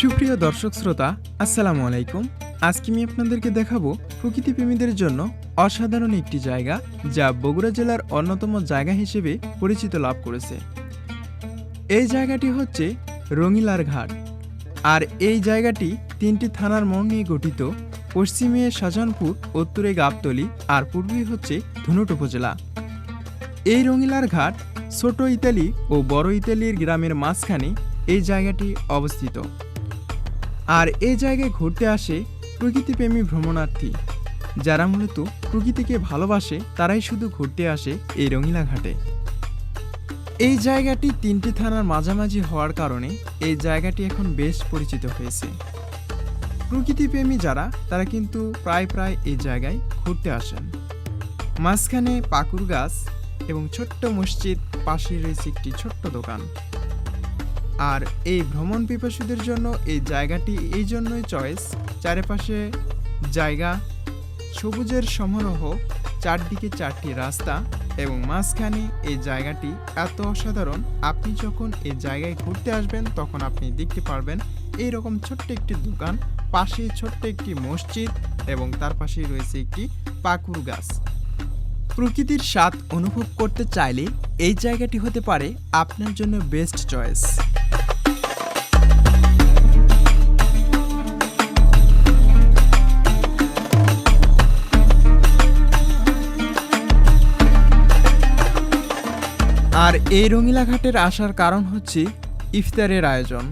সুপ্রিয় দর্শক শ্রোতা, আসসালামু আলাইকুম। আজকে আমি আপনাদেরকে দেখাবো প্রকৃতিপ্রেমীদের জন্য অসাধারণ একটি জায়গা যা বগুড়া জেলার অন্যতম জায়গা হিসেবে পরিচিত লাভ করেছে। এই জায়গাটি হচ্ছে রঙিলার ঘাট। আর এই জায়গাটি তিনটি থানার মোড় নিয়ে গঠিত। পশ্চিমে শাহজাহানপুর, উত্তরে গাবতলি আর পূর্বে হচ্ছে ধুনুট উপজেলা। এই রঙিলার ঘাট ছোট ইতালি ও বড় ইতালির গ্রামের মাঝখানে এই জায়গাটি অবস্থিত। আর এই জায়গায় ঘুরতে আসে প্রকৃতিপ্রেমী ভ্রমণার্থী। যারা মূলত প্রকৃতিকে ভালোবাসে, তারাই শুধু ঘুরতে আসে এই রঙিলা ঘাটে। এই জায়গাটি তিনটি থানার মাঝামাঝি হওয়ার কারণে এই জায়গাটি এখন বেশ পরিচিত হয়েছে। প্রকৃতিপ্রেমী যারা, তারা কিন্তু প্রায় প্রায় এই জায়গায় ঘুরতে আসেন। মাঝখানে পাকুর গাছ এবং ছোট্ট মসজিদ পাশে রয়েছে একটি ছোট্ট দোকান। আর এই ভ্রমণ পিপাসুদের জন্য এই জায়গাটি এই জন্যই চয়েস চারিপাশে জায়গা, সবুজের সমারোহ, চারদিকে চারটি রাস্তা এবং মাঝখানে এই জায়গাটি এত অসাধারণ, আপনি যখন এই জায়গায় ঘুরতে আসবেন তখন আপনি দেখতে পারবেন এই রকম ছোট্ট একটি দোকান পাশে ছোট্ট একটি মসজিদ এবং তার পাশেই রয়েছে একটি পাকুর গাছ। প্রকৃতির স্বাদ অনুভব করতে চাইলে এই জায়গাটি হতে পারে আপনার জন্য বেস্ট চয়েস আর এই রঙিলা ঘাটের আসার কারণ হচ্ছে ইফতারের আয়োজন।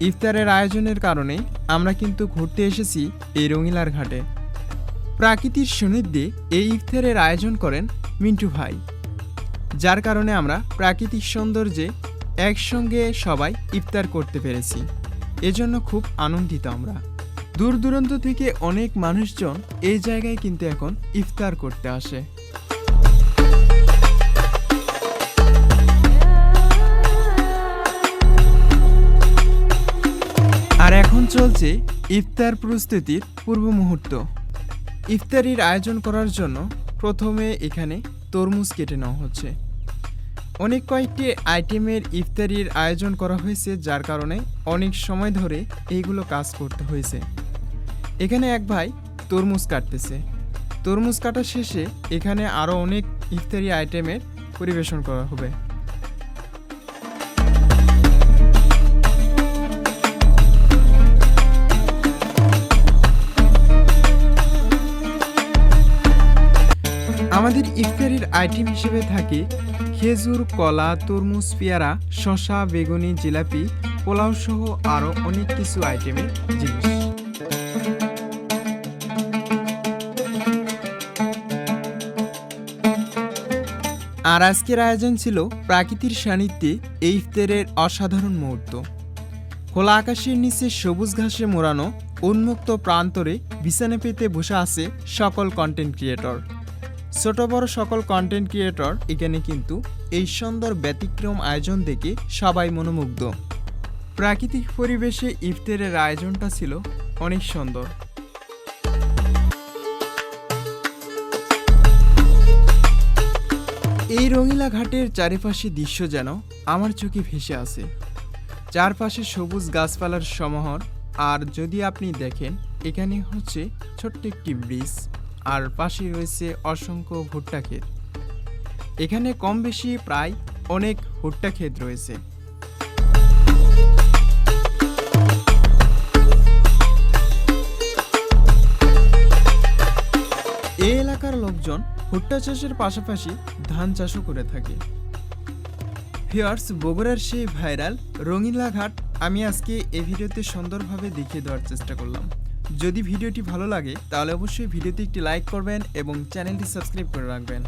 ইফতারের আয়োজনের কারণে আমরা কিন্তু ঘুরতে এসেছি এই রঙিলার ঘাটে। প্রাকৃতিক সান্নিধ্যে এই ইফতারের আয়োজন করেন মিন্টু ভাই। যার কারণে আমরা প্রাকৃতিক সৌন্দর্যে একসঙ্গে সবাই ইফতার করতে পেরেছি। এজন্য খুব আনন্দিত আমরা। দূর দূরান্ত থেকে অনেক মানুষজন এই জায়গায় কিন্তু এখন ইফতার করতে আসে। আর এখন চলছে ইফতার প্রস্তুতির পূর্ব মুহূর্ত। ইফতারির আয়োজন করার জন্য প্রথমে এখানে তরমুজ কেটে নেওয়া হচ্ছে। অনেক কয়েকটি আইটেমের ইফতারির আয়োজন করা হয়েছে, যার কারণে অনেক সময় ধরে এইগুলো কাজ করতে হয়েছে। এখানে এক ভাই তরমুজ কাটতেছে। তরমুজ কাটার শেষে এখানে আরও অনেক ইফতারি আইটেমের পরিবেশন করা হবে। আমাদের ইফতারির আইটেম হিসেবে থাকে খেজুর, কলা, তরমুজ, পেয়ারা শশা বেগুনি, জিলাপি, পোলাও সহ আরও অনেক কিছু আইটেমের জিনিস। আর আজকের আয়োজন ছিল প্রাকৃতির সান্নিধ্যে এই ইফতারের অসাধারণ মুহূর্ত। খোলা আকাশের নিচে সবুজ ঘাসে মোড়ানো, উন্মুক্ত প্রান্তরে বিছানা পেতে বসে আছে সকল কন্টেন্ট ক্রিয়েটর ছোট বড় সকল কন্টেন্ট ক্রিয়েটর এখানে কিন্তু এই সুন্দর ব্যতিক্রম আয়োজন দেখে সবাই মনোমুগ্ধ। প্রাকৃতিক পরিবেশে ইফতারের আয়োজনটা ছিল অনেক সুন্দর। এই রঙিলা ঘাটের চারিপাশে দৃশ্য যেন আমার চোখে ভেসে আছে চারপাশে সবুজ গাছপালার সমাহার, আর যদি আপনি দেখেন, এখানে হচ্ছে ছোট্ট একটি ব্রিজ। আর পাশে রয়েছে অসংখ্য ভুট্টা ক্ষেত। এখানে কম বেশি প্রায় অনেক ভুট্টা ক্ষেত রয়েছে। এই এলাকার লোকজন ভুট্টা চাষের পাশাপাশি ধান চাষও করে থাকে। ভিউয়ার্স, বগুড়ার সেই ভাইরাল রঙিলা ঘাট আমি আজকে এই ভিডিওতে সুন্দরভাবে দেখিয়ে দেওয়ার চেষ্টা করলাম। যদি ভিডিওটি ভালো লাগে, তাহলে অবশ্যই ভিডিওতে একটি লাইক করবেন এবং চ্যানেলটি সাবস্ক্রাইব করে রাখবেন।